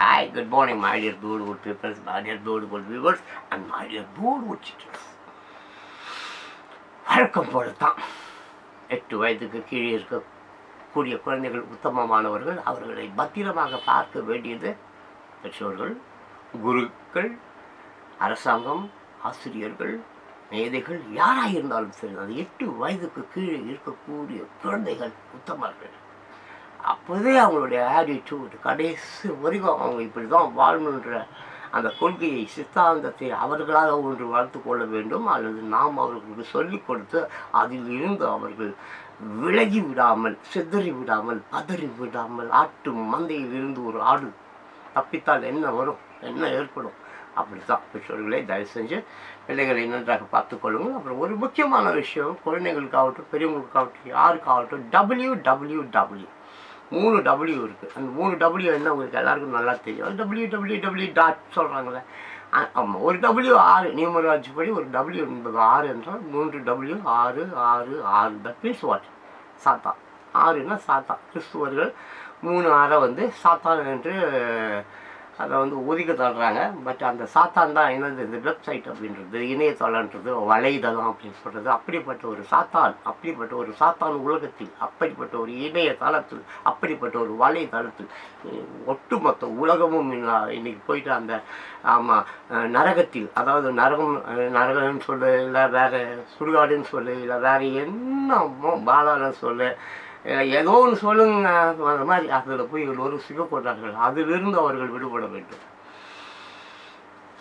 Hi, good morning, my dear beautiful people, my dear beautiful viewers, and my dear beautiful citizens. வழக்கம் போல தான் எட்டு வயதுக்கு கீழே இருக்கக்கூடிய குழந்தைகள் உத்தமமானவர்கள் அவர்களை பத்திரமாக பார்க்க வேண்டியது பெற்றோர்கள் குருக்கள் அரசாங்கம் ஆசிரியர்கள் மேதைகள் யாராக இருந்தாலும் சரி அது எட்டு வயதுக்கு கீழே இருக்கக்கூடிய குழந்தைகள் உத்தமர்கள் அப்போதே அவங்களுடைய ஆட்டிடியூட் கடைசி வரைக்கும் அவங்க இப்படி தான் வாழணுன்ற அந்த கொள்கையை சித்தாந்தத்தை அவர்களாக ஒன்று வளர்த்து கொள்ள வேண்டும். அல்லது நாம் அவர்களுக்கு சொல்லிக் கொடுத்து அதில் இருந்து அவர்கள் விலகி விடாமல் சிதறி விடாமல் பதறி விடாமல் ஆட்டு மந்தையில் இருந்து ஒரு ஆடு தப்பித்தால் என்ன வரும்? என்ன ஏற்படும்? அப்படித்தான். பெற்றோர்களே தயவு செஞ்சு பிள்ளைகளை நன்றாக பார்த்துக்கொள்ளுங்கள் அப்புறம் ஒரு முக்கியமான விஷயம் குழந்தைகளுக்காகட்டும் பெரியவங்களுக்காகட்டும் யாருக்காகட்டும் டபிள்யூ டபிள்யூ டபிள்யூ மூணு டபிள்யூ இருக்குது அந்த மூணு டபிள்யூ என்ன உங்களுக்கு எல்லாருக்கும் நல்லா தெரியும். டபிள்யூ டபிள்யூ டபிள்யூ டாட் சொல்கிறாங்களே ஆமாம் ஒரு டபிள்யூ ஆறு நியூமராஜ் படி ஒரு டபிள்யூ என்பது ஆறு என்றால் மூன்று டபிள்யூ ஆறு ஆறு ஆறு தட் மீன்ஸ் வாட் சாத்தா. ஆறுனா சாத்தா. கிறிஸ்துவர்கள் மூணு ஆறை வந்து சாத்தான் என்று அதை வந்து ஒதுக்க தள்ளுறாங்க பட் அந்த சாத்தான் தான் என்னது இந்த வெப்சைட் அப்படின்றது இணையதளன்றது வலைதளம் அப்படின்னு சொல்கிறது அப்படிப்பட்ட ஒரு சாத்தான் அப்படிப்பட்ட ஒரு சாத்தான் உலகத்தில் அப்படிப்பட்ட ஒரு இணையதளத்தில் அப்படிப்பட்ட ஒரு வலைதளத்தில் ஒட்டுமொத்த உலகமும் இன்னைக்கு போயிட்டு அந்த ஆமாம் நரகத்தில் அதாவது நரகம் நரகம்னு சொல்லு இல்லை வேறு சுடுகாடுன்னு சொல்லு இல்லை வேறு என்னமோ பாலான்னு சொல்லு ஏதோ ஒன்று சொல்லுங்க அந்த மாதிரி. அதில் போய் எல்லோரும் சிக்கப்படுறார்கள் அதிலிருந்து அவர்கள் விடுபட வேண்டும்.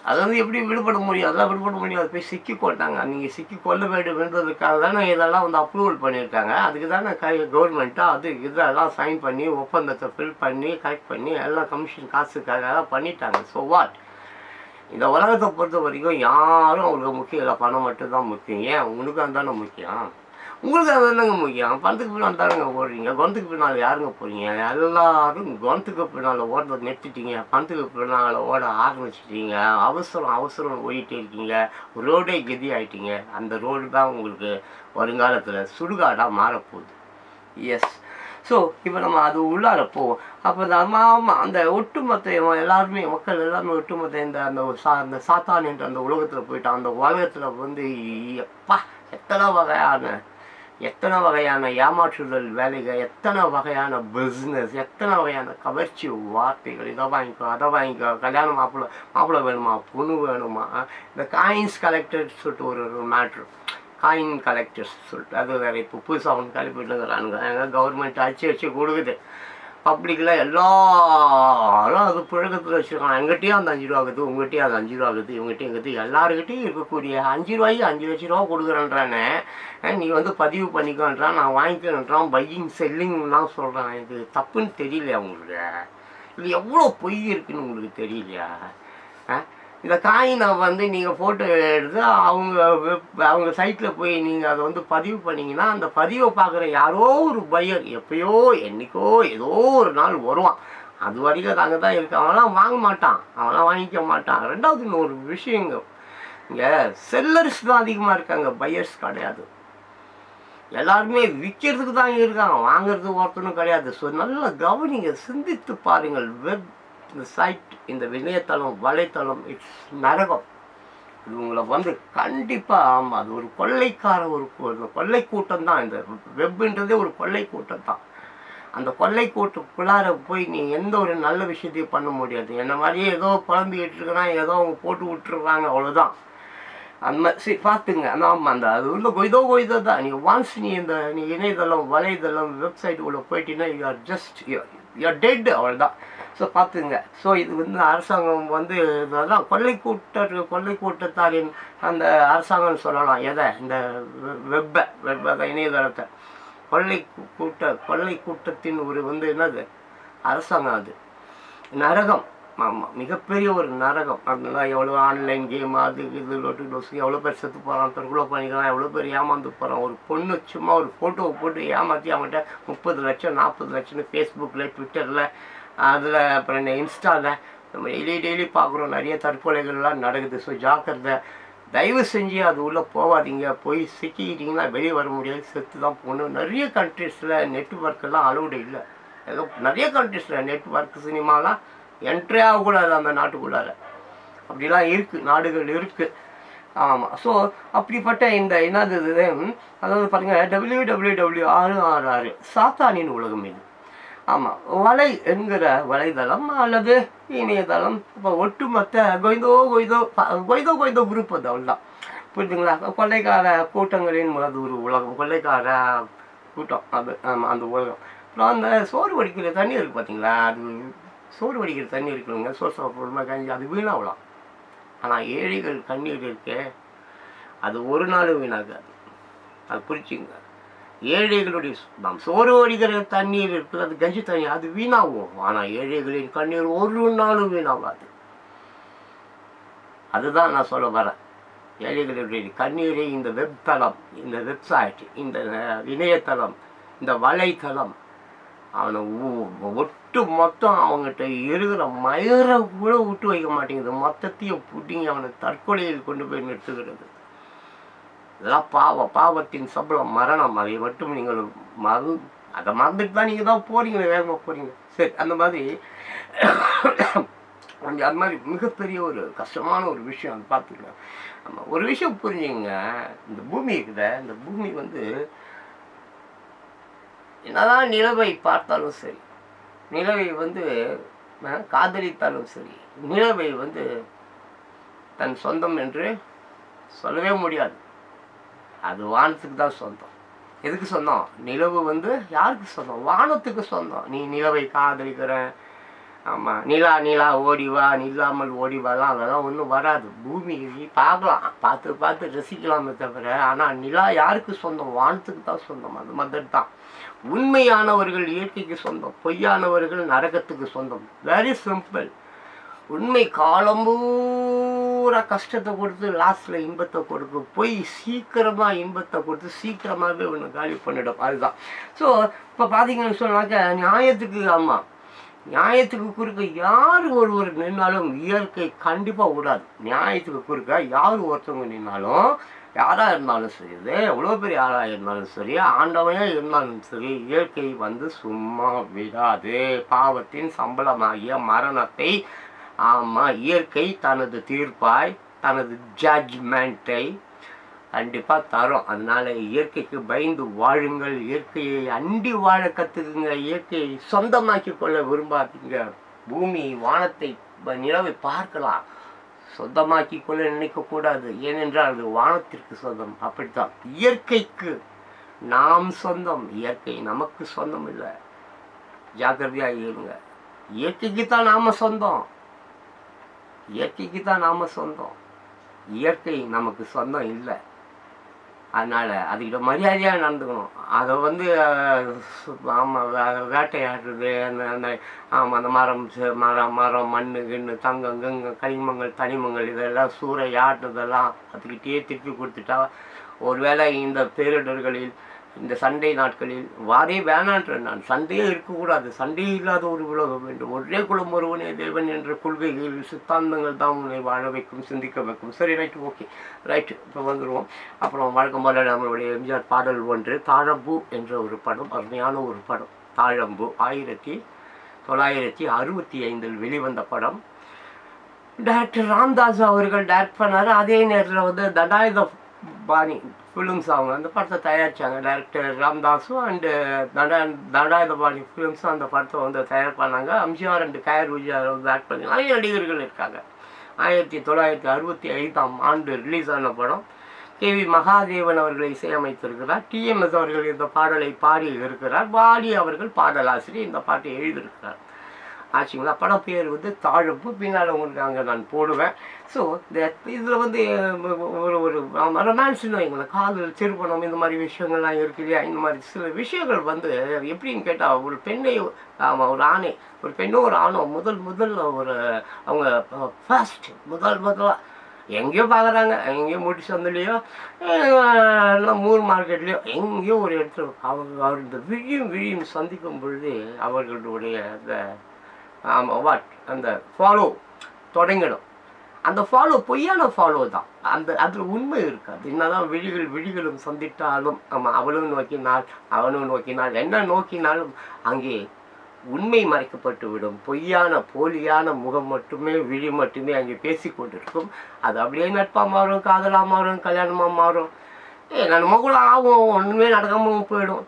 அது வந்து எப்படி விடுபட முடியும்? அதெல்லாம் விடுபட முடியும் அது போய் சிக்கி போட்டாங்க. நீங்கள் சிக்கி கொள்ள வேண்டும் என்றதுக்காக தானே இதெல்லாம் வந்து அப்ரூவல் பண்ணியிருக்காங்க. அதுக்கு தானே கை கவர்மெண்ட்டாக அது இதெல்லாம் சைன் பண்ணி ஒப்பந்தத்தை ஃபில் பண்ணி கரெக்ட் பண்ணி எல்லாம் கமிஷன் காசுக்காக எல்லாம் பண்ணிட்டாங்க. ஸோ வாட் இந்த உலகத்தை பொறுத்த வரைக்கும் யாரும் அவங்களுக்கு முக்கியம் இல்லை. பணம் மட்டும்தான் முக்கியம். ஏன்? உனக்கு தானே முக்கியம். உங்களுக்கு அது என்னங்க முக்கியம்? பணத்துக்கு பின்னால் தானங்க ஓடுறீங்க? குணத்துக்கு பின்னால் யாருங்க போகிறீங்க எல்லாரும் குணத்துக்கு பின்னால் ஓடுறத நிறுத்திட்டீங்க. பணத்துக்கு பின்னால் ஓட ஆரம்பிச்சிட்டீங்க. அவசரம் அவசரம் ஓடிட்டே இருக்கீங்க. ரோடே கெதி ஆகிட்டீங்க அந்த ரோடு தான் உங்களுக்கு வருங்காலத்தில் சுடுகாடாக மாறப்போகுது. எஸ் ஸோ இப்போ நம்ம அது உள்ளார போவோம். அப்போ நம்ம ஆமாம் அந்த ஒட்டுமொத்த எல்லாருமே மக்கள் எல்லாருமே ஒட்டுமொத்த இந்த அந்த சா அந்த சாத்தான் என்ற அந்த உலகத்தில் போயிட்டான் அந்த உலகத்தில் வந்து எப்பா எத்தனை வகையான எத்தனை வகையான ஏமாற்றுதல் வேலைகள் எத்தனை வகையான பிஸ்னஸ் எத்தனை வகையான கவர்ச்சி வார்த்தைகள் இதை வாங்கிக்கோ அதை வாங்கிக்கோ கல்யாணம் மாப்பிள்ளை மாப்பிள்ளை வேணுமா பொண்ணு வேணுமா? இந்த காயின்ஸ் கலெக்டர் சொல்லிட்டு ஒரு ஒரு மேட்ரு காயின் கலெக்டர்ஸ் சொல்லிட்டு அது வேறு இப்போ புதுசாக ஒன்று கழிப்பிட்டுங்கிறானுங்க எங்கள் கவர்மெண்ட் அச்சு வச்சு கொடுக்குது. பப்ளிக்கில் எல்லாரும் அது புழக்கத்தில் வச்சுருக்காங்க. எங்கிட்டயும் அந்த அஞ்சு ரூபா இருக்குது உங்கள்கிட்டயும் அது அஞ்சு ரூபா இருக்குது இவங்ககிட்டயும் இருக்குது. எல்லாருக்கிட்டையும் இருக்கக்கூடிய அஞ்சு ரூபாய்க்கு அஞ்சு லட்ச ரூபா கொடுக்குறேன்றானே. நீ வந்து பதிவு பண்ணிக்கோன்றான் நான் வாங்கிக்கிறேன்றான் பையிங் செல்லிங்லாம் சொல்கிறான் இது தப்புன்னு தெரியலையா உங்களுக்கு? இது எவ்வளோ பொய் இருக்குன்னு உங்களுக்கு தெரியலையா? இந்த காயினை வந்து நீங்கள் ஃபோட்டோ எடுத்து அவங்க வெப் அவங்க சைட்டில் போய் நீங்கள் அதை வந்து பதிவு பண்ணிங்கன்னா அந்த பதிவை பார்க்குற யாரோ ஒரு பையர் எப்பயோ என்னைக்கோ ஏதோ ஒரு நாள் வருவான். அது வரைக்கும் அங்கே தான் இருக்கு. அவன்லாம் வாங்க மாட்டான். அவன்லாம் வாங்கிக்க மாட்டான். ரெண்டாவது இன்னொரு விஷயங்க இங்கே செல்லர்ஸ் தான் அதிகமாக இருக்காங்க. பையர்ஸ் கிடையாது. எல்லாருமே விற்கிறதுக்கு தான் இருக்காங்க. வாங்குறதுக்கு ஒருத்தனும் கிடையாது. ஸோ நல்லா கவனிங்க சிந்தித்து பாருங்கள். வெப் இந்த சைட் இந்த இணையதளம் வலைத்தளம் இட்ஸ் நரகம். இவங்களை வந்து கண்டிப்பாக ஆமாம் அது ஒரு கொள்ளைக்கார ஒரு கொள்ளை கூட்டம் தான். இந்த வெப்புன்றதே ஒரு கொள்ளை கூட்டம் தான். அந்த கொள்ளை கூட்டுக்குள்ளார போய் நீ எந்த ஒரு நல்ல விஷயத்தையும் பண்ண முடியாது. என்ன மாதிரியே ஏதோ குழம்பிக்கிட்டு இருக்கிறான் ஏதோ அவங்க போட்டு விட்டுருவாங்க அவ்வளோதான் அந்த மாதிரி சரி பார்த்துங்க. ஆமாம் அந்த அது உள்ள கொய்தோ கொய்தோ தான். நீ ஒன்ஸ் நீ இந்த நீ இணையதளம் வலைதளம் வெப்சைட் உள்ள போயிட்டீங்கன்னா you are just you're dead அவ்வளோதான் ஸோ பார்த்துங்க. ஸோ இது வந்து அரசாங்கம் வந்து இதெல்லாம் கொள்ளை கூட்ட கொள்ளை கூட்டத்தாரின் அந்த அரசாங்கம்னு சொல்லலாம். எதை? இந்த வெப்பை வெப்ப இணையதளத்தை. கொள்ளை கூட்ட கொள்ளை கூட்டத்தின் ஒரு வந்து என்னது? அரசாங்கம் அது. நரகம். ஆமாம் மிகப்பெரிய ஒரு நரகம் அதெல்லாம் எவ்வளோ ஆன்லைன் கேம் அது இது லொட்டு டோஸ் எவ்வளோ பேர் செத்து போகிறான் தற்கொலை பண்ணிக்கலாம் எவ்வளோ பேர் ஏமாந்து போகிறான் ஒரு பொண்ணு சும்மா ஒரு ஃபோட்டோவை போட்டு ஏமாற்றி அவன்கிட்ட முப்பது லட்சம் நாற்பது லட்சம்னு ஃபேஸ்புக்கில் ட்விட்டரில் அதில் அப்புறம் என்ன இன்ஸ்டாவில் நம்ம டெய்லி டெய்லி பார்க்குறோம். நிறைய தற்கொலைகள்லாம் நடக்குது. ஸோ ஜாக்கிரதை. தயவு செஞ்சு அது உள்ளே போகாதீங்க. போய் சிக்கிக்கிட்டிங்கன்னா வெளியே வர முடியாது. செத்து தான் போகணும். நிறைய கண்ட்ரீஸில் நெட்ஒர்க்கெல்லாம் அலௌடு இல்லை. ஏதோ நிறைய கண்ட்ரீஸில் நெட்ஒர்க் சினிமாலாம் என்ட்ரே ஆகக்கூடாது அந்த நாட்டுக்குள்ளார. அப்படிலாம் இருக்குது நாடுகள் இருக்குது ஆமாம் ஸோ அப்படிப்பட்ட இந்த என்னது அதாவது பாருங்கள் டபிள்யூ டபிள்யூ டபிள்யூ ஆறு ஆறு ஆறு சாத்தானின் உலகம் இது. ஆமாம் வலை என்கிற வலைதளம் அல்லது இணையதளம் இப்போ ஒட்டுமொத்த கொய்தோ கொய்தோ கொய்தோ கொய்தோ குரூப் அது அவ்வளோதான் புரியுதுங்களா கொள்ளைக்கார கூட்டங்களின் அது ஒரு உலகம் கொள்ளைக்கார கூட்டம் அது ஆமாம் அந்த உலகம். அப்புறம் அந்த சோறு வடிக்கிற தண்ணி இருக்குது பார்த்தீங்களா அது சோறு வடிக்கிற தண்ணி இருக்குங்க சோர்ஸ் ஆஃப் கஞ்சி அது வீணாகலாம் ஆனால் ஏழைகள் கண்ணீர் இருக்கே அது ஒரு நாளும் வீணாகாது. அது புரிச்சுங்க ஏழைகளுடைய நாம் சோறு வடிக்கிற தண்ணீர் இருக்குது அது கஞ்சி தண்ணி அது வீணாகும். ஆனால் ஏழைகளின் கண்ணீர் ஒரு நாளும் வீணாகாது. அதுதான் நான் சொல்ல வரேன். ஏழைகளுடைய கண்ணீரை இந்த வெப்தளம் இந்த வெப்சைட் இந்த இணையதளம் இந்த வலைத்தளம் அவனை ஒட்டு மொத்தம் அவங்ககிட்ட இருக்கிற மயிரை கூட விட்டு வைக்க மாட்டேங்குது. மொத்தத்தையும் பிடிங்கி அவனை தற்கொலையில் கொண்டு போய் நிறுத்துகிறது. இதெல்லாம் பாவம் பாவத்தின் சம்பளம் மரணம். அதை மட்டும் நீங்கள் மறு அதை மறந்துட்டு தான் நீங்கள் தான் போகிறீங்க வேகமாக போகிறீங்க சரி அந்த மாதிரி அந்த அது மாதிரி மிகப்பெரிய ஒரு கஷ்டமான ஒரு விஷயம் அது பார்த்துக்கலாம். ஒரு விஷயம் புரிஞ்சுங்க. இந்த பூமி இருக்குத இந்த பூமி வந்து என்னதான் நிலவை பார்த்தாலும் சரி நிலவை வந்து காதலித்தாலும் சரி நிலவை வந்து தன் சொந்தம் என்று சொல்லவே முடியாது. அது வானத்துக்கு தான் சொந்தம். எதுக்கு சொந்தம்? நிலவு வந்து யாருக்கு சொந்தம்? வானத்துக்கு சொந்தம். நீ நிலவை காதலிக்கிற ஆமாம் நிலா நிலா ஓடி வா நில்லாமல் ஓடிவாலாம் அதெல்லாம் ஒன்றும் வராது. பூமி பார்க்கலாம். பார்த்து பார்த்து ரசிக்கலாமே தவிர ஆனால் நிலா யாருக்கு சொந்தம்? வானத்துக்கு தான் சொந்தம். அது மாதிரி தான் உண்மையானவர்கள் இயற்கைக்கு சொந்தம். பொய்யானவர்கள் நரகத்துக்கு சொந்தம். வெரி சிம்பிள் உண்மை காலம்பூரா கஷ்டத்தை கொடுத்து லாஸ்டில் இன்பத்தை கொடுக்கும். பொய் சீக்கிரமாக இன்பத்தை கொடுத்து சீக்கிரமாகவே ஒன்று காலி பண்ணிடும். அதுதான். ஸோ இப்போ பார்த்தீங்கன்னு சொன்னாக்க நியாயத்துக்கு ஆமாம் நியாயத்துக்கு குறுக்க யார் ஒருவர் நின்னாலும் இயற்கை கண்டிப்பாக விடாது நியாயத்துக்கு குறுக்க யார் ஒருத்தவங்க நின்னாலும் யாராக இருந்தாலும் சரி இது எவ்வளோ பெரிய ஆளாக இருந்தாலும் சரி ஆண்டவனாக இருந்தாலும் சரி இயற்கை வந்து சும்மா விடாது. பாவத்தின் சம்பளமாகிய மரணத்தை ஆமாம் இயற்கை தனது தீர்ப்பாய் தனது ஜட்ஜ்மெண்ட்டை கண்டிப்பாக தரும். அதனால் இயற்கைக்கு பயந்து வாழுங்கள். இயற்கையை அண்டி வாழ கற்றுக்குங்க இயற்கையை சொந்தமாக்கி கொள்ள விரும்பாதீங்க. பூமி வானத்தை நிலவை பார்க்கலாம். சொந்தமாக்கி கொள்ள நினைக்கக்கூடாது ஏனென்றால் அது வானத்திற்கு சொந்தம். அப்படித்தான். இயற்கைக்கு நாம் சொந்தம். இயற்கை நமக்கு சொந்தம் இல்லை. ஜாக்கிரதையாக இருங்க. இயற்கைக்கு தான் நாம் சொந்தம். இயற்கைக்கு தான் நாம் சொந்தம். இயற்கை நமக்கு சொந்தம் இல்லை. அதனால் அதுக்கிட்ட மரியாதையாக நடந்துக்கணும். அதை வந்து ஆமாம் வேட்டையாடுறது அந்த அந்த ஆமாம் அந்த மரம் மரம் மரம் மண் கிண்ணு தங்கம் கங்க கனிமங்கள் தனிமங்கள் இதெல்லாம் சூறை ஆட்டுறதெல்லாம் அதுக்கிட்டேயே திருப்பி கொடுத்துட்டா ஒருவேளை இந்த பேரிடர்களில் இந்த சண்டை நாட்களில் வாரே வேணான்ற நான் சண்டையே இருக்கக்கூடாது. சண்டையே இல்லாத ஒரு உலகம் வேண்டும். ஒரே குலம் ஒருவனே தேவன் என்ற கொள்கைகள் சித்தாந்தங்கள் தான் உன்னை வாழ வைக்கும் சிந்திக்க வைக்கும். சரி ரைட்டு ஓகே ரைட்டு இப்போ வந்துடுவோம் அப்புறம் வழக்கம் போல நம்மளுடைய எம்ஜிஆர் பாடல் ஒன்று தாழம்பூ என்ற ஒரு படம் அருமையான ஒரு படம். தாழம்பூ ஆயிரத்தி தொள்ளாயிரத்தி அறுபத்தி ஐந்தில் வெளிவந்த படம். டாக்டர் ராம்தாஸ் அவர்கள் டேரக்ட் பண்ணார். அதே நேரத்தில் வந்து தடாயுத பாணி ஃபிலிம்ஸ் அவங்க அந்த படத்தை தயாரித்தாங்க டைரக்டர் ராம்தாஸும் அண்டு தடா uh, தண்டாயுதபாணி ஃபிலிம்ஸும் அந்த படத்தை வந்து தயார் பண்ணாங்க. எம்ஜிஆர் அண்டு கயர் விஜயார் வந்து ஆக்ட் பண்ணி நிறைய நடிகர்கள் இருக்காங்க. ஆயிரத்தி தொள்ளாயிரத்தி அறுபத்தி ஐந்தாம் ஆண்டு ரிலீஸ் ஆன படம். கேவி மகாதேவன் அவர்களை இசையமைத்திருக்கிறார். டிஎம்எஸ் அவர்கள் இந்த பாடலை பாடி இருக்கிறார். பாடி அவர்கள் பாடலாசிரியர் இந்த பாட்டை எழுதியிருக்கிறார். ஆச்சுங்களா? படம் பேர் வந்து தாழ்ப்பு பின்னால் உங்களுக்கு அங்கே நான் போடுவேன். ஸோ இதில் வந்து ஒரு ஒரு ரொமான்ஸ்னு வைங்களேன். காதல் திருப்பணம் இந்த மாதிரி விஷயங்கள்லாம் இருக்கு இல்லையா? இந்த மாதிரி சில விஷயங்கள் வந்து எப்படின்னு கேட்டால் ஒரு பெண்ணை ஆமாம் ஒரு ஆணை ஒரு பெண்ணும் ஒரு ஆணோ முதல் முதல்ல ஒரு அவங்க ஃபர்ஸ்ட் முதல் முதலாக எங்கேயோ பார்க்குறாங்க எங்கேயோ மூட்டி சந்திலையோ இல்லை மூர் மார்க்கெட்லேயோ எங்கேயோ ஒரு இடத்துல அவங்க அவர் இந்த விழியும் விழியும் சந்திக்கும் பொழுது அவர்களுடைய அந்த ஆமாம் வாட் அந்த ஃபாலோ தொடங்கிடும். அந்த ஃபாலோ பொய்யான ஃபாலோ தான். அந்த அதில் உண்மை இருக்காது. என்னதான் விழிகள் விழிகளும் சந்தித்தாலும் ஆமாம் அவளும் நோக்கினால் அவனும் நோக்கினால் என்ன நோக்கினாலும் அங்கே உண்மை மறைக்கப்பட்டு விடும். பொய்யான போலியான முகம் மட்டுமே விழி மட்டுமே அங்கே பேசி கொண்டிருக்கும். அது அப்படியே நட்பாக மாறும் காதலாக மாறும் கல்யாணமாக மாறும். என்னென்னமோ கூட ஆகும் ஒன்றுமே நடக்காமல் போயிடும்.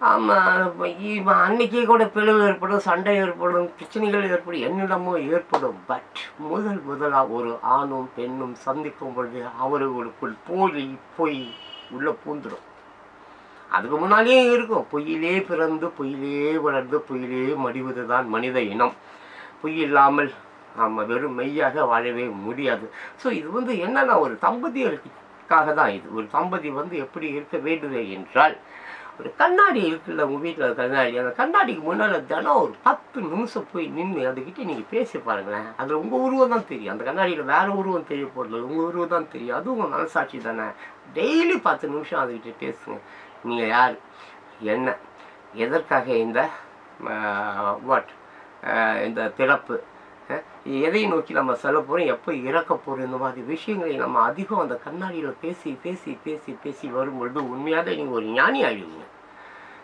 ஆமாம் அன்னைக்கே கூட பிளவு ஏற்படும் சண்டை ஏற்படும் பிரச்சனைகள் ஏற்படும் என்னிடமோ ஏற்படும். பட் முதல் முதலாக ஒரு ஆணும் பெண்ணும் சந்திக்கும் பொழுது அவர்களுக்குள் போலி பொய் உள்ளே பூந்துடும் அதுக்கு முன்னாலேயே இருக்கும். பொய்யிலே பிறந்து பொய்யிலே வளர்ந்து பொய்யிலே மடிவது தான் மனித இனம். பொய் இல்லாமல் நாம் வெறும் மெய்யாக வாழவே முடியாது. ஸோ இது வந்து என்னென்னா ஒரு தம்பதிகளுக்காக தான் இது. ஒரு தம்பதி வந்து எப்படி இருக்க வேண்டும் என்றால் ஒரு கண்ணாடி இருக்குல்ல உங்கள் வீட்டில் கண்ணாடி. அந்த கண்ணாடிக்கு முன்னால் தினம் ஒரு பத்து நிமிஷம் போய் நின்று அதுக்கிட்ட நீங்கள் பேசி பாருங்களேன். அதில் உங்கள் உருவம் தான் தெரியும். அந்த கண்ணாடியில் வேறு உருவம் தெரிய போடல உங்கள் உருவம் தான் தெரியும். அதுவும் உங்கள் மனசாட்சி தானே. டெய்லி பத்து நிமிஷம் அதுக்கிட்ட பேசுங்க. நீங்கள் யார்? என்ன? எதற்காக இந்த வாட் இந்த பிறப்பு எதை நோக்கி நம்ம செல்ல போகிறோம் எப்போ இறக்க போகிறோம் இந்த மாதிரி விஷயங்களை நம்ம அதிகம் அந்த கண்ணாடியில் பேசி பேசி பேசி பேசி வரும்பொழுது உண்மையாக நீங்கள் ஒரு ஞானி ஆகிடுவீங்க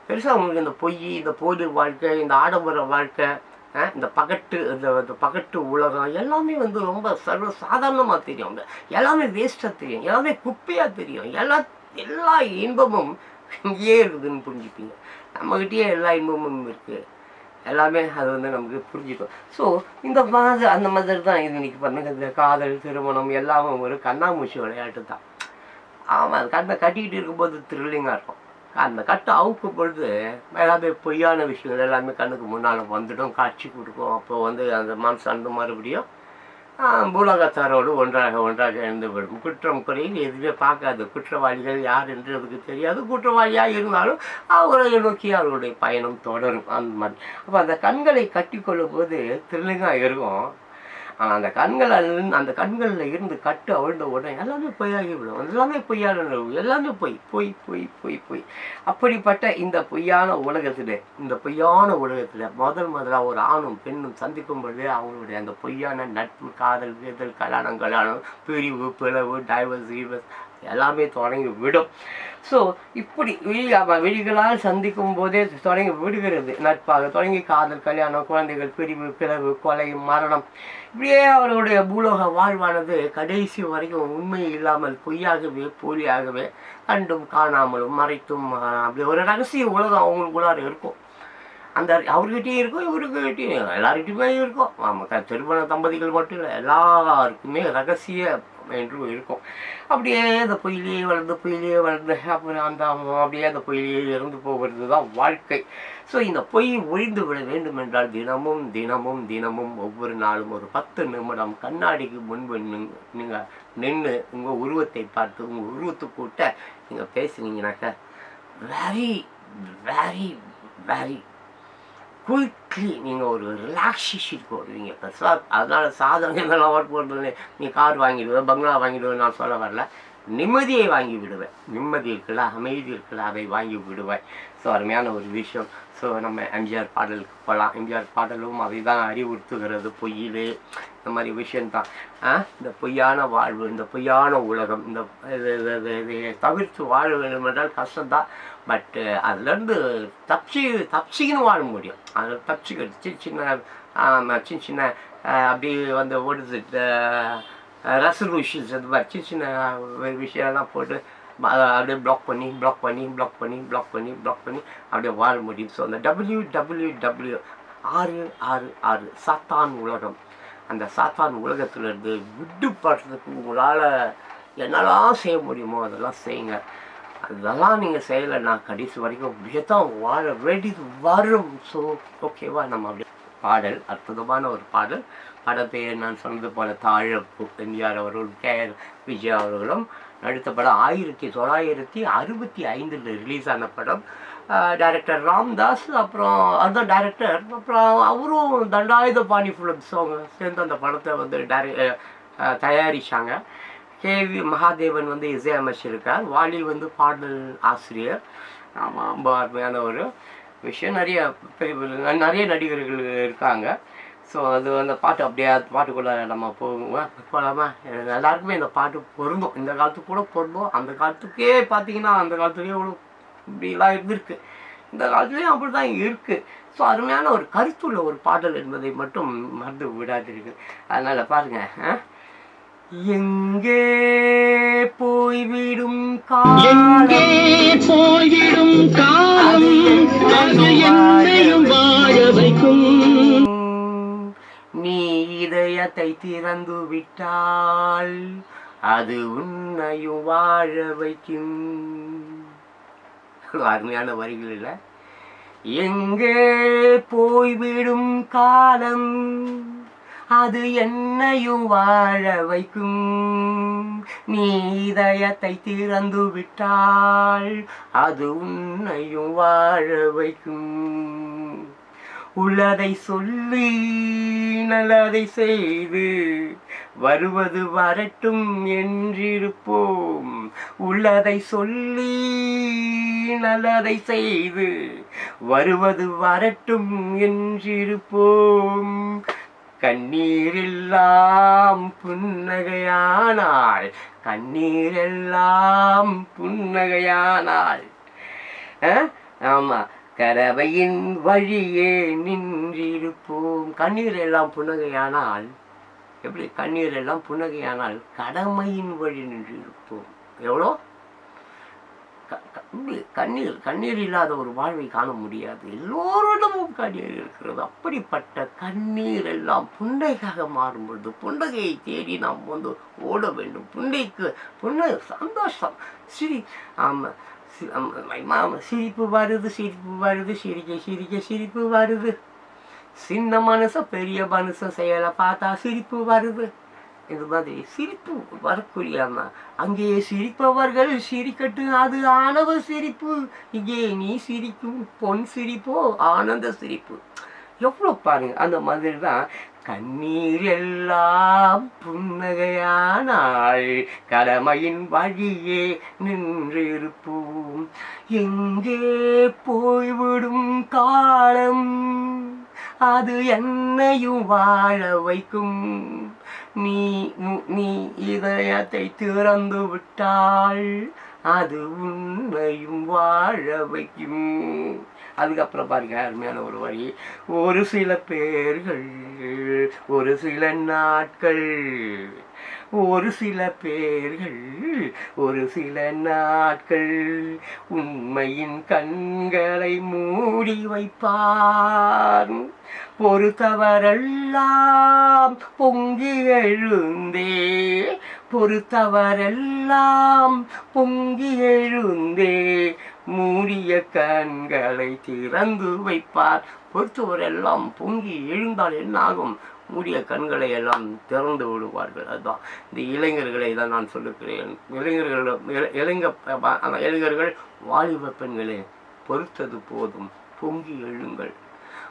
பெருசாக உங்களுக்கு இந்த பொய் இந்த போலி வாழ்க்கை இந்த ஆடம்பர வாழ்க்கை இந்த பகட்டு இந்த இந்த பகட்டு உலகம் எல்லாமே வந்து ரொம்ப சர்வ சாதாரணமாக தெரியும். எல்லாமே வேஸ்ட்டாக தெரியும். எல்லாமே குப்பையாக தெரியும். எல்லா எல்லா இன்பமும் இங்கேயே இருக்குதுன்னு புரிஞ்சுப்பீங்க. நம்மகிட்டயே எல்லா இன்பமும் இருக்குது எல்லாமே அது வந்து நமக்கு புரிஞ்சுக்கும். ஸோ இந்த மாதிரி அந்த மாதிரி தான் இது இன்னைக்கு பண்ணுங்க இந்த காதல் திருமணம் எல்லாமே ஒரு கண்ணாமூச்சி விளையாட்டு தான் ஆமாம் அது கண்ணை கட்டிக்கிட்டு இருக்கும்போது த்ரில்லிங்காக இருக்கும். அந்த கட்டை அவுக்கும் பொழுது எல்லாமே பொய்யான விஷயங்கள் எல்லாமே கண்ணுக்கு முன்னால் வந்துடும் காட்சி கொடுக்கும். அப்போ வந்து அந்த மனசு அந்த மறுபடியும் பூலகத்தாரோடு ஒன்றாக ஒன்றாக இருந்து விடும் குற்றம் குறையில் எதுவுமே பார்க்காது. குற்றவாளிகள் யார் என்று அதுக்கு தெரியாது. குற்றவாளியாக இருந்தாலும் அவர்களை நோக்கி அவர்களுடைய பயணம் தொடரும். அந்த மாதிரி. அப்போ அந்த கண்களை கட்டிக்கொள்ளும் போது திருலிங்கம் இருக்கும் ஆனால் அந்த கண்கள் அல்ல- அந்த கண்களில் இருந்து கட்டு அவிழ்ந்த உடனே எல்லாமே பொய்யாகி விடும் எல்லாமே பொய்யான எல்லாமே பொய் பொய் பொய் பொய் பொய். அப்படிப்பட்ட இந்த பொய்யான உலகத்தில் இந்த பொய்யான உலகத்தில் முதல் முதலாக ஒரு ஆணும் பெண்ணும் சந்திக்கும் பொழுது அவங்களுடைய அந்த பொய்யான நட்பு காதல் கீதல் கல்யாணம் கல்யாணம் பிரிவு பிளவு டைவர்ஸ் ஈவர்ஸ் எல்லாமே தொடங்கி விடும். ஸோ இப்படி விழி விழிகளால் சந்திக்கும் போதே தொடங்கி விடுகிறது. நட்பாக தொடங்கி காதல் கல்யாணம் குழந்தைகள் பிரிவு பிளவு கொலை மரணம். இப்படியே அவர்களுடைய பூலோக வாழ்வானது கடைசி வரைக்கும் உண்மை இல்லாமல் பொய்யாகவே போலியாகவே கண்டும் காணாமலும் மறைத்தும் அப்படி ஒரு ரகசிய உலகம் அவங்களுக்குள்ளார இருக்கும். அந்த அவர்கிட்டயும் இருக்கும் இவருக்கிட்டையும். எல்லார்கிட்டையுமே இருக்கும். ஆமாம் திருமண தம்பதிகள் மட்டும் இல்லை எல்லாருக்குமே ரகசிய என்று இருக்கும். அப்படியே அந்த பொயிலே வளர்ந்து பொயிலே வளர்ந்து அப்புறம் அந்த அப்படியே அந்த பொயிலே இறந்து போகிறது தான் வாழ்க்கை. ஸோ இந்த பொய் ஒழிந்து விட வேண்டும் என்றால் தினமும் தினமும் தினமும் ஒவ்வொரு நாளும் ஒரு பத்து நிமிடம் கண்ணாடிக்கு முன்பு நீங்கள் நின்று உங்கள் உருவத்தை பார்த்து உங்கள் உருவத்துக்கூட்ட நீங்கள் பேசுனீங்கனாக்க வெரி வெரி வெரி குயிக்லி நீங்கள் ஒரு ரிலாக்ஸேஷனுக்கு வருவீங்க பெருசாக அதனால் சாதனை இதெல்லாம் ஒர்க் பண்ணுறது நீ கார் வாங்கிடுவேன் பங்களா வாங்கிடுவேன் நான் சொல்ல வரல. நிம்மதியை வாங்கி விடுவேன். நிம்மதி இருக்குல்ல அமைதி இருக்குல்ல அதை வாங்கி விடுவேன். ஸோ அருமையான ஒரு விஷயம். ஸோ நம்ம எம்ஜிஆர் பாடலுக்கு போகலாம் எம்ஜிஆர் பாடலும் அதை தான் அறிவுறுத்துகிறது பொய்யிலே. இந்த மாதிரி விஷயந்தான் ஆ? இந்த பொய்யான வாழ்வு இந்த பொய்யான உலகம் இந்த இது இது- இதை தவிர்த்து வாழ வேண்டும் என்றால் கஷ்டம்தான். பட்டு uh, அதுலேருந்து தப்சி தப்சிக்கின்னு வாழ முடியும். அதில் தப்சிக்கிறது சின்ன சின்ன சின்ன சின்ன அப்படி வந்து ஓடுது. ரெசல்யூஷன்ஸ் அந்த மாதிரி சின்ன சின்ன விஷயம்லாம் போட்டு அப்படியே பிளாக் பண்ணி பிளாக் பண்ணி பிளாக் பண்ணி பிளாக் பண்ணி பிளாக் பண்ணி அப்படியே வாழ முடியும். ஸோ அந்த டபிள்யூ டபிள்யூ டபிள்யூ ஆறு ஆறு ஆறு சாத்தான் உலகம். அந்த சாத்தான் உலகத்திலிருந்து விடுபடுறதுக்கு உங்களால் என்னெல்லாம் செய்ய முடியுமோ அதெல்லாம் செய்யுங்க. அதெல்லாம் நீங்கள் செய்யலைன்னா கடைசி வரைக்கும் விஷயத்தான் வாழ வேண்டியது வரும். ஸோ ஓகேவா நம்ம அப்படி பாடல் அற்புதமான ஒரு பாடல். படப்பெயர் நான் சொன்னது போல தாழப்பு எம்ஜிஆர் அவர்களும் கே ஆர் விஜய் அவர்களும் நடித்த படம் ஆயிரத்தி தொள்ளாயிரத்தி அறுபத்தி ஐந்தில் ரிலீஸ் ஆன படம். டைரக்டர் ராம்தாஸ் அப்புறம் அதுதான் டைரக்டர் அப்புறம் அவரும் தண்டாயுத பாணி ஃபிலிம்ஸ் அவங்க சேர்ந்து அந்த படத்தை வந்து டைரக்ட் தயாரிச்சாங்க. கேவி மகாதேவன் வந்து இசையமைச்சிருக்கார். வாலி வந்து பாடல் ஆசிரியர். ஆமாம் ரொம்ப அருமையான ஒரு விஷயம் நிறைய நிறைய நடிகர்கள் இருக்காங்க. ஸோ அது அந்த பாட்டு அப்படியே பாட்டுக்குள்ளே நம்ம போவோம்? போகலாமா எல்லாருக்குமே இந்த பாட்டு பொருந்தும். இந்த காலத்துக்கு கூட பொருந்தும். அந்த காலத்துக்கே பார்த்தீங்கன்னா அந்த காலத்துலேயே இவ்வளோ இப்படிலாம் இருந்திருக்கு. இந்த காலத்துலேயும் அப்படி தான் இருக்குது ஸோ அருமையான ஒரு கருத்துள்ள ஒரு பாடல் என்பதை மட்டும் மறந்து விடாதீர்கள். அதனால் பாருங்கள் ஆ? எங்கே போய்விடும் எங்கே போய்விடும் காலம்? அது என்னையும் வாழ வைக்கும். நீ இதயத்தை திறந்து விட்டால் அது உன்னையும் வாழ வைக்கும். அருமையான வரிகள் இல்லை. எங்கே போய்விடும் காலம்? அது என்னையும் வாழ வைக்கும். நீ இதயத்தை திறந்து விட்டால் அது உன்னையும் வாழ வைக்கும். உள்ளதை சொல்லி நல்லதை செய்து வருவது வரட்டும் என்றிருப்போம். உள்ளதை சொல்லி நல்லதை செய்து வருவது வரட்டும் என்றிருப்போம். கண்ணீரெல்லாம் புன்னகையானாள். கண்ணீரெல்லாம் புன்னகையானாள். அஹ்? ஆமா. கரவையின் வழியே நின்றிருப்போம். கண்ணீர் எல்லாம் புன்னகையானால் எப்படி? கண்ணீர் எல்லாம் புன்னகையானால் கடமையின் வழி நின்றிருப்போம். எவ்வளோ? க- கண்ணீர் கண்ணீர் இல்லாத ஒரு வாழ்வை காண முடியாது. எல்லோரிடமும் கண்ணீர் இருக்கிறது. அப்படிப்பட்ட கண்ணீர் எல்லாம் புண்டைக்காக மாறும் பொழுது புண்டகையை தேடி நாம் வந்து ஓட வேண்டும். புண்டைக்கு புண்ணை சந்தோஷம். சிரி ஆமாம் சிரிப்பு வருது சிரிப்பு வருது சிரிக்க சிரிக்க சிரிப்பு வருது. சின்ன மனுஷன் பெரிய மனுஷன் செயலை பார்த்தா சிரிப்பு வருது. இது மாதிரி சிரிப்பு வரக்கூடியாம அங்கே சிரிப்பவர்கள் சிரிக்கட்டும் அது ஆணவ சிரிப்பு. இங்கே நீ சிரிக்கும் பொன் சிரிப்போ ஆனந்த சிரிப்பு. எவ்வளோ பாருங்க அந்த மாதிரி தான் கண்ணீர் எல்லாம் புன்னகையானாள் கடமையின் வழியே நின்றிருப்போம் எங்கே போய்விடும் காலம்? அது என்னையும் வாழ வைக்கும். நீ நீ இதயத்தை திறந்து விட்டாள் அது உன்னையும் வாழ வைக்கும். அதுக்கப்புறம் பாருங்க அருமையான ஒரு வழி. ஒரு சில பேர்கள் ஒரு சில நாட்கள் ஒரு சில பேர்கள் ஒரு சில நாட்கள் உண்மையின் கண்களை மூடி வைப்பார். பொறுத்தவரெல்லாம் பொங்கி எழுந்தே பொறுத்தவரெல்லாம் பொங்கி எழுந்தே மூடிய கண்களை திறந்து வைப்பார். பொறுத்தவரெல்லாம் பொங்கி எழுந்தால் என்னாகும்? மூடிய கண்களை எல்லாம் திறந்து விடுவார்கள். அதுதான். இந்த இளைஞர்களை தான் நான் சொல்லுகிறேன். இளைஞர்கள் இளைஞ அந்த இளைஞர்கள் வாலிப பெண்களே பொறுத்தது போதும். பொங்கி எழுங்கள்.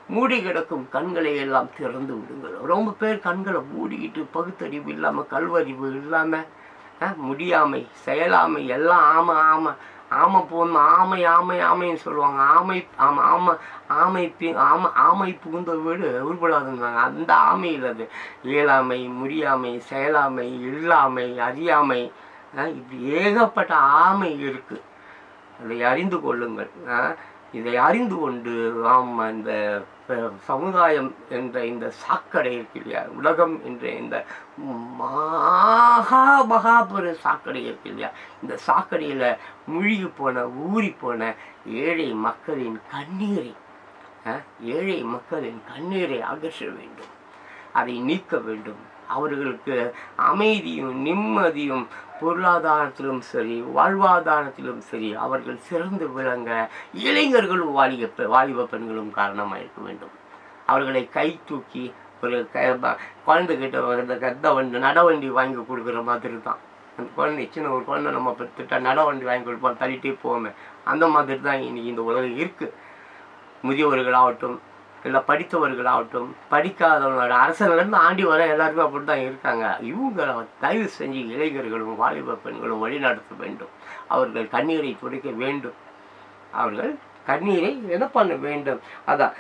மூடி கிடக்கும் கண்களை எல்லாம் திறந்து விடுங்கள். ரொம்ப பேர் கண்களை மூடிக்கிட்டு பகுத்தறிவு இல்லாமல் கல்வறிவு இல்லாமல் முடியாமை செயலாமை எல்லாம் ஆமாம் ஆமாம் ஆமை போன ஆமை ஆமை ஆமைன்னு சொல்லுவாங்க. ஆமை ஆமை ஆமை ஆமை பி ஆமை ஆமை புகுந்த வீடு உருப்படாதுங்கிறாங்க அந்த ஆமை இல்லை அது. இயலாமை முடியாமை செயலாமை இல்லாமை அறியாமை இப்படி ஏகப்பட்ட ஆமை இருக்குது அதை அறிந்து கொள்ளுங்கள். இதை அறிந்து கொண்டு நாம் அந்த சமுதாயம் என்ற இந்த சாக்கடை இருக்கு இல்லையா? உலகம் என்ற இந்த மகா மகா சாக்கடை இருக்கு இல்லையா? இந்த சாக்கடையில் மூழ்கி போன ஊறி போன ஏழை மக்களின் கண்ணீரை ஏழை மக்களின் கண்ணீரை அகற்ற வேண்டும். அதை நீக்க வேண்டும். அவர்களுக்கு அமைதியும் நிம்மதியும் பொருளாதாரத்திலும் சரி வாழ்வாதாரத்திலும் சரி அவர்கள் சிறந்து விளங்க இளைஞர்களும் வாலிய வாலிப பெண்களும் காரணமாக இருக்க வேண்டும். அவர்களை கை தூக்கி ஒரு குழந்தைகிட்ட கத்த வண்டி நடவண்டி வாங்கி கொடுக்குற மாதிரி தான். அந்த குழந்தை சின்ன ஒரு குழந்தை நம்ம பெற்றுட்டா நடவண்டி வாங்கி கொடுப்போம் தள்ளிட்டே போவோமே. அந்த மாதிரி தான் இன்னைக்கு இந்த உலகம் இருக்குது முதியவர்களாகட்டும் இல்லை படித்தவர்களாகட்டும் படிக்காதவங்களோட அரசன்லேருந்து ஆண்டி வர எல்லாருமே அப்படி தான் இருக்காங்க. இவங்களை தயவு செஞ்சு இளைஞர்களும் வாலிப பெண்களும் வழிநடத்த வேண்டும். அவர்கள் கண்ணீரை துடைக்க வேண்டும். அவர்கள் கண்ணீரை என்ன பண்ண வேண்டும்? அதான்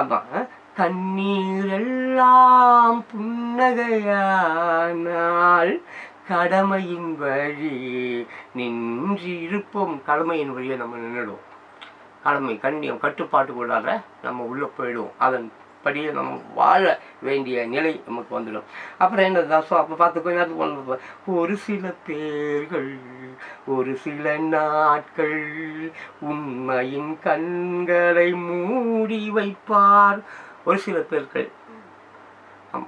அதான் கண்ணீரெல்லாம் புன்னகையானால் கடமையின் வழி நின்றிருப்போம். கடமையின் வழியை நம்ம நின்றுடுவோம். கடமை கண்ணியம் கட்டுப்பாட்டுக்குள்ளார நம்ம உள்ளே போயிடுவோம். அதன் படியே நம்ம வாழ வேண்டிய நிலை நமக்கு வந்துடும். அப்புறம் என்ன தாசம் அப்போ பார்த்து கொஞ்ச நேரத்துக்கு ஒன்று ஒரு சில பேர்கள் ஒரு சில நாட்கள் உண்மையின் கண்களை மூடி வைப்பார். ஒரு சில பேர்கள்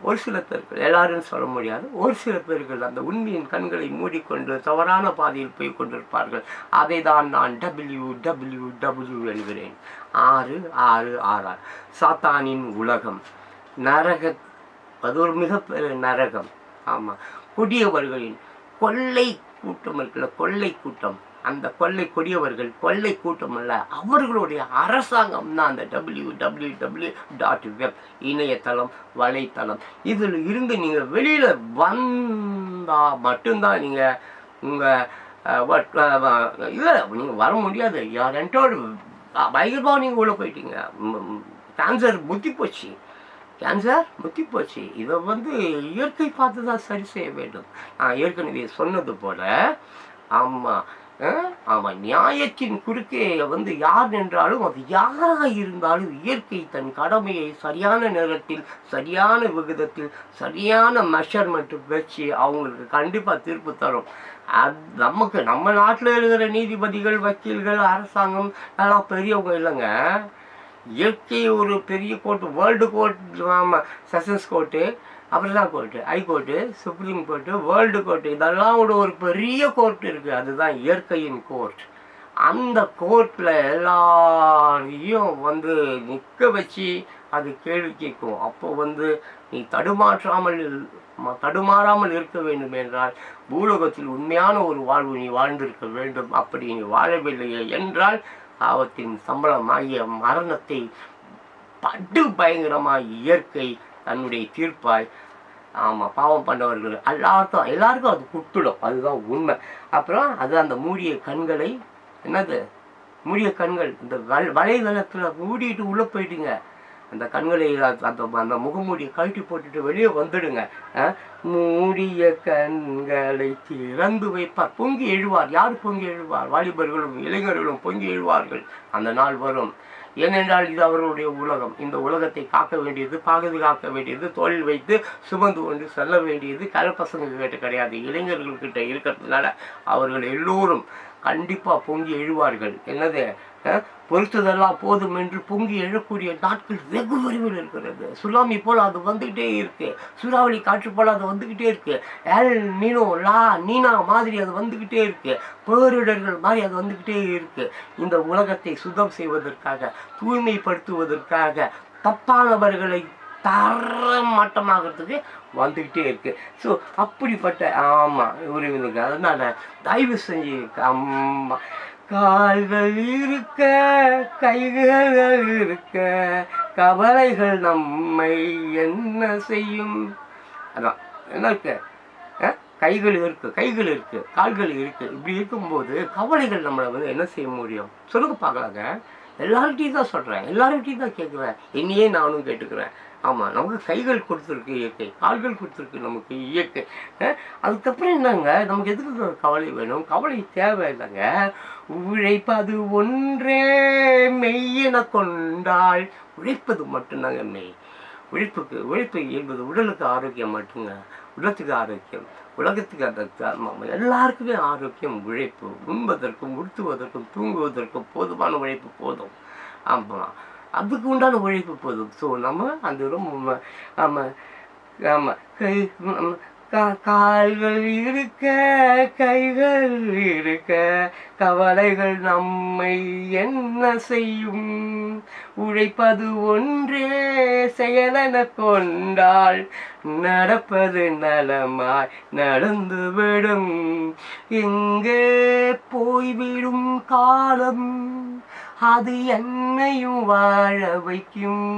ஒரு சில பேர்கள் எல்லாரும் சொல்ல முடியாது. ஒரு சில பேர்கள் அந்த உண்மையின் கண்களை மூடிக்கொண்டு தவறான பாதையில் போய் கொண்டிருப்பார்கள். அதை தான் நான் டபிள்யூ டபிள்யூ டபிள்யூ என்கிறேன். ஆறு ஆறு ஆறு ஆறு. சாத்தானின் உலகம். நரக அது ஒரு மிகப்பெரிய நரகம். ஆமாம் கொடியவர்களின் கொள்ளை கூட்டம் இருக்குல்ல கொள்ளை கூட்டம். அந்த கொள்ளை கொடியவர்கள் கொள்ளை கூட்டம் அல்ல அவர்களுடைய அரசாங்கம் தான் அந்த W W W dot web இணையதளம் வலைத்தளம். இதில் இருந்து நீங்கள் வெளியில் வந்தால் மட்டும்தான் நீங்கள் உங்கள் இல்லை நீங்கள் வர முடியாது. யார் என்டோடு பயங்கரமாக நீங்கள் உள்ளே போயிட்டீங்க. கேன்சர் முத்தி போச்சு. கேன்சர் முத்தி போச்சு. இதை வந்து இயற்கை பார்த்து தான் சரி செய்ய வேண்டும். நான் ஏற்கனவே சொன்னது போல் ஆமாம் அவன் நியாயத்தின் குறுக்கே வந்து யார் நின்றாலும் அது யாராக இருந்தாலும் இயற்கை தன் கடமையை சரியான நேரத்தில் சரியான விகிதத்தில் சரியான மெஷர்மெண்ட் வச்சு அவங்களுக்கு கண்டிப்பாக தீர்ப்பு தரும். அது நமக்கு நம்ம நாட்டில் இருக்கிற நீதிபதிகள் வக்கீல்கள் அரசாங்கம் எல்லாம் பெரியவங்க இல்லைங்க. இயற்கை ஒரு பெரிய court world court sessions court அப்புறம் தான் court high court supreme court world court இதெல்லாம் கூட ஒரு பெரிய கோர்ட் இருக்குது அதுதான் இயற்கையின் கோர்ட் அந்த கோர்ட்டில் எல்லாரையும் வந்து நிற்க வச்சு அது கேள்வி கேட்கும். அப்போ வந்து நீ தடுமாற்றாமல் தடுமாறாமல் இருக்க வேண்டும் என்றால் பூலோகத்தில் உண்மையான ஒரு வாழ்வு நீ வாழ்ந்திருக்க வேண்டும். அப்படி நீ வாழவில்லையே என்றால் அவற்றின் சம்பளமாகிய மரணத்தை படு பயங்கரமாக இயற்கை தன்னுடைய தீர்ப்பாய் ஆமாம் பாவம் பண்ணவர்கள் எல்லாருக்கும் எல்லாருக்கும் அது குத்துடும் அதுதான் உண்மை. அப்புறம் அது அந்த மூடிய கண்களை என்னது? மூடிய கண்கள் இந்த வல் வலைதளத்தில் மூடிட்டு உள்ளே போயிட்டுங்க அந்த கண்களை அந்த அந்த முகமூடியை கழட்டி போட்டுட்டு வெளியே வந்துடுங்க. மூடிய கண்களை திறந்து வைப்பார். பொங்கி எழுவார். யார் பொங்கி எழுவார்? வாலிபர்களும் இளைஞர்களும் பொங்கி எழுவார்கள். அந்த நாள் வரும். ஏனென்றால் இது அவர்களுடைய உலகம். இந்த உலகத்தை காக்க வேண்டியது பாதுகாக்க வேண்டியது தோளில் வைத்து சுமந்து கொண்டு செல்ல வேண்டியது கலப்பசங்க கிட்ட கிடையாது. இளைஞர்கள்கிட்ட இருக்கிறதுனால அவர்கள் எல்லோரும் கண்டிப்பாக பொங்கி எழுவார்கள். என்னது? பொறுத்ததெல்லாம் போதும் என்று பொங்கி எழக்கூடிய நாட்கள் வெகு விரைவில் இருக்கிறது. சுனாமி போல் அது வந்துக்கிட்டே இருக்கு. சூறாவளி காற்று போல் அது வந்துக்கிட்டே இருக்கு. எல் நீனோ லா நீனா மாதிரி அது வந்துக்கிட்டே இருக்கு. பேரிடர்கள் மாதிரி அது வந்துக்கிட்டே இருக்கு. இந்த உலகத்தை சுத்தம் செய்வதற்காக தூய்மைப்படுத்துவதற்காக தப்பானவர்களை தரமட்டமாகிறதுக்கு வந்துக்கிட்டே இருக்கு. ஸோ அப்படிப்பட்ட ஆமாம் உறவினருக்கு அதனால் தயவு செஞ்சு அம்மா கால்கள் இருக்க கைகள் இருக்க கவலைகள் நம்மை என்ன செய்யும்? அதான் என்ன இருக்க? கைகள் இருக்கு கைகள் இருக்கு கால்கள் இருக்கு. இப்படி இருக்கும்போது கவலைகள் நம்மளை வந்து என்ன செய்ய முடியும்? சொல்லுங்க பார்க்கலாங்க. எல்லார்கிட்டையும் தான் சொல்கிறேன் எல்லார்கிட்டையும் தான் கேட்குறேன் என்னையே நானும் கேட்டுக்கிறேன். ஆமாம் நமக்கு கைகள் கொடுத்துருக்கு இயற்கை கால்கள் கொடுத்துருக்கு நமக்கு இயற்கை. அதுக்கப்புறம் என்னங்க? நமக்கு எதுக்கு கவலை வேணும்? கவலை தேவையில்லைங்க. உழைப்பது ஒன்றே மெய்யென கொண்டால் உழைப்பது மட்டும்தாங்க மெய். உழைப்புக்கு உழைப்பு என்பது உடலுக்கு ஆரோக்கியம் மட்டுங்க. உலகத்துக்கு ஆரோக்கியம் உலகத்துக்கு அதற்கு ஆமாம், எல்லாருக்குமே ஆரோக்கியம் உழைப்பு உண்பதற்கும் உடுத்துவதற்கும் தூங்குவதற்கும் போதுமான உழைப்பு போதும். ஆமாம் அதுக்கு உண்டான உழைப்பு போதும். ஸோ நம்ம அந்த ரொம்ப ஆமாம் ஆமாம் கை நம்ம கால்கள் இருக்க கைகள் இருக்க கவலைகள் நம்மை என்ன செய்யும்? உழைப்பது ஒன்றே செயலென கொண்டால் நடப்பது நலமாய் நடந்துவிடும் எங்கே போய்விடும் காலம்? அது என்னையும் வாழ வைக்கும்.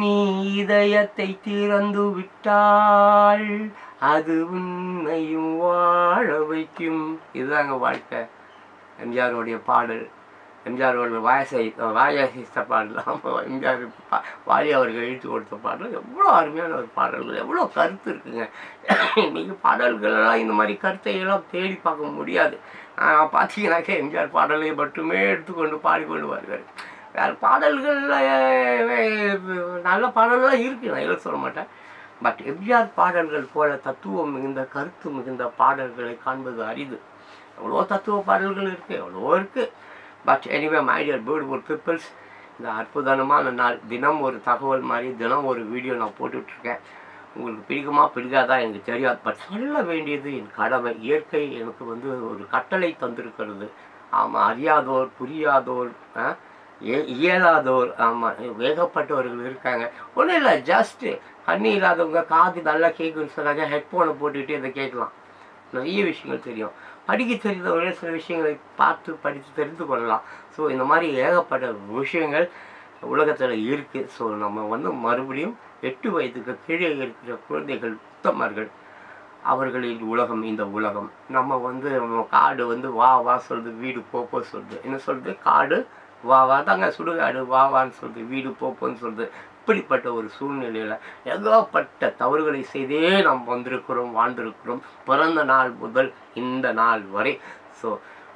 நீ இதயத்தை திறந்து விட்டால் அது உன்னையும் வாழ வைக்கும். இதுதாங்க வாழ்க்கை. எம்ஜிஆருடைய பாடல். எம்ஜிஆர் அவர்கள் வாயசை வாயசித்த பாடலாம் எம்ஜிஆர் பா வாலி அவர்கள் எழுத்து கொடுத்த பாடல். எவ்வளோ அருமையான ஒரு பாடல்கள் எவ்வளோ கருத்து இருக்குங்க. இன்னைக்கு பாடல்களெல்லாம் இந்த மாதிரி கருத்தை எல்லாம் தேடி பார்க்க முடியாது. பார்த்தீங்கன்னாக்கா எம்ஜிஆர் பாடலை மட்டுமே எடுத்துக்கொண்டு பாடிக்கொண்டு வருவார். வேறு பாடல்களில் நல்ல பாடல்லாம் இருக்குது நான் இல்லை சொல்ல மாட்டேன். பட் எம்ஜிஆர் பாடல்கள் போல தத்துவம் மிகுந்த கருத்து மிகுந்த பாடல்களை காண்பது அரிது. எவ்வளோ தத்துவ பாடல்கள் இருக்குது எவ்வளோ இருக்குது but anyway my dear bird beautiful peoples இந்த அற்புதமான நாள் தினம் ஒரு தகவல் மாதிரி தினம் ஒரு வீடியோ நான் போட்டுட்ருக்கேன். உங்களுக்கு பிடிக்குமா? பிடிக்காதா? எனக்கு தெரியாது. பட் சொல்ல வேண்டியது என் கடமை. இயற்கை எனக்கு வந்து ஒரு கட்டளை தந்திருக்கிறது. ஆமாம் அறியாதோர் புரியாதோர் ஏ- இயலாதோர். ஆமாம் ஏகப்பட்டவர்கள் இருக்காங்க. ஒன்றும் இல்லை ஜஸ்ட்டு கண்ணி இல்லாதவங்க காது நல்லா கேட்குன்னு சொன்னாங்க ஹெட்ஃபோனை போட்டுக்கிட்டு இதை கேட்கலாம். நிறைய விஷயங்கள் தெரியும். படிக்க தெரிந்தவர்கள் சில விஷயங்களை பார்த்து படித்து தெரிந்து கொள்ளலாம். ஸோ இந்த மாதிரி ஏகப்பட்ட விஷயங்கள் உலகத்தில் இருக்குது ஸோ நம்ம வந்து மறுபடியும் எட்டு வயதுக்கு கீழே இருக்கிற குழந்தைகள் உத்தமர்கள். அவர்களின் உலகம் இந்த உலகம். நம்ம வந்து காடு வந்து வா வா சொல்லுது வீடு போப்போ போ சொல்லுது. என்ன சொல்லுது? காடு வா வா தாங்க சுடுகாடு வா வான்னு சொல்லுது வீடு போப்போன்னு சொல்லுது. இப்படிப்பட்ட ஒரு சூழ்நிலையில் ஏகப்பட்ட தவறுகளை செய்தே நாம் வந்திருக்கிறோம் வாழ்ந்திருக்கிறோம். பிறந்த நாள் முதல் இந்த நாள் வரை. ஸோ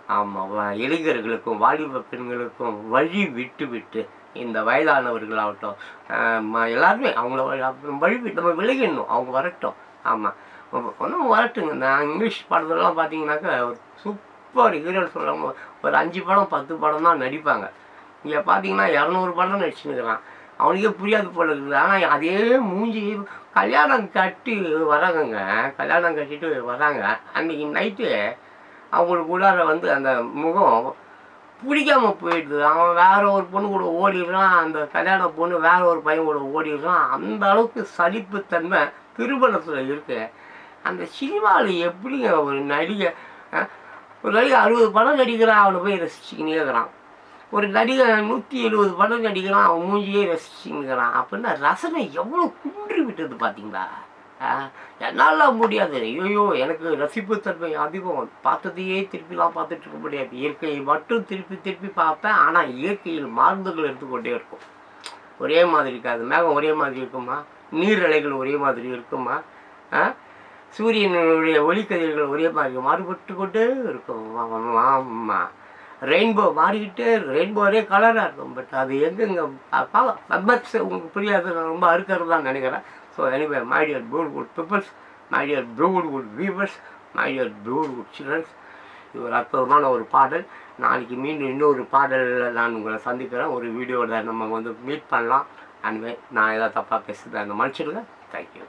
ஆமாம் இளைஞர்களுக்கும் வாலிப பெண்களுக்கும் வழி விட்டு விட்டு இந்த வயதானவர்களாகட்டும் ஆகட்டும் எல்லாருமே அவங்கள வழி- வழி விட்டு நம்ம விலகிடணும். அவங்க வரட்டும். ஆமாம் ஒன்றும் வரட்டுங்க. இந்த இங்கிலீஷ் படத்துலலாம் பார்த்தீங்கன்னாக்கா ஒரு சூப்பர் ஹீரோன்னு சொல்லுவாங்க ஒரு அஞ்சு படம் பத்து படம் தான் நடிப்பாங்க. இங்கே பார்த்தீங்கன்னா இரநூறு படம் நடிச்சுன்னுக்கிறான் அவனுக்கே புரியாது போல இருக்குது. ஆனால் அதே மூஞ்சி கல்யாணம் கட்டி வராங்கங்க. கல்யாணம் கட்டிட்டு வராங்க. அன்றைக்கி நைட்டு அவங்களுக்கு உள்ளார வந்து அந்த முகம் பிடிக்காம போயிடுது. அவன் வேற ஒரு பொண்ணு கூட ஓடிடுறான். அந்த கல்யாண பொண்ணு வேற ஒரு பையன் கூட ஓடிடுறான். அந்த அளவுக்கு சலிப்புத்தன்மை திருமணத்தில் இருக்கு. அந்த சினிமாவில் எப்படிங்க ஒரு நடிகை ஒரு நடிகை அறுபது படம் நடிக்கிறான் அவனை போய் ரசிச்சுக்கினே இருக்கிறான். ஒரு நடிகை நூற்றி எழுபது படம் நடிக்கிறான் அவன் மூஞ்சியே ரசிச்சுங்கிறான் அப்படின்னா ரசனை எவ்வளோ குன்றி விட்டது பார்த்தீங்களா என்னால் முடியாது. ஐயோ எனக்கு ரசிப்புத்தன்மை அதிகம். பார்த்ததையே திருப்பிலாம் பார்த்துட்டு இருக்க முடியாது. இயற்கையை மட்டும் திருப்பி திருப்பி பார்ப்பேன். ஆனால் இயற்கையில் மருந்துகள் எடுத்துக்கொண்டே இருக்கும். ஒரே மாதிரி இருக்காது. மேகம் ஒரே மாதிரி இருக்குமா? நீரலைகள் ஒரே மாதிரி இருக்குமா? சூரியனுடைய ஒளிக்கதிர்கள் ஒரே மாதிரி மாறுபட்டு கொண்டே இருக்கும். ஆமாம் ரெயின்போ மாறிக்கிட்டே ரெயின்போ ஒரே கலராக இருக்கும். பட் அது எங்கெங்க மெம்பர்ஸ் உங்களுக்கு புரியாது நான் ரொம்ப அறுக்கிறது தான் நினைக்கிறேன். So anyway my dear Broadwood peoples, my dear Broadwood viewers, my dear Broadwood childrens இது ஒரு அற்புதமான ஒரு பாடல். நாளைக்கு மீண்டும் இன்னொரு பாடலில் நான் உங்களை சந்திக்கிறேன். ஒரு வீடியோவில் நம்ம வந்து மீட் பண்ணலாம். அண்ட் நான் ஏதாவது தப்பாக பேசுகிறேன் அந்த மனுஷனுங்க தேங்க்யூ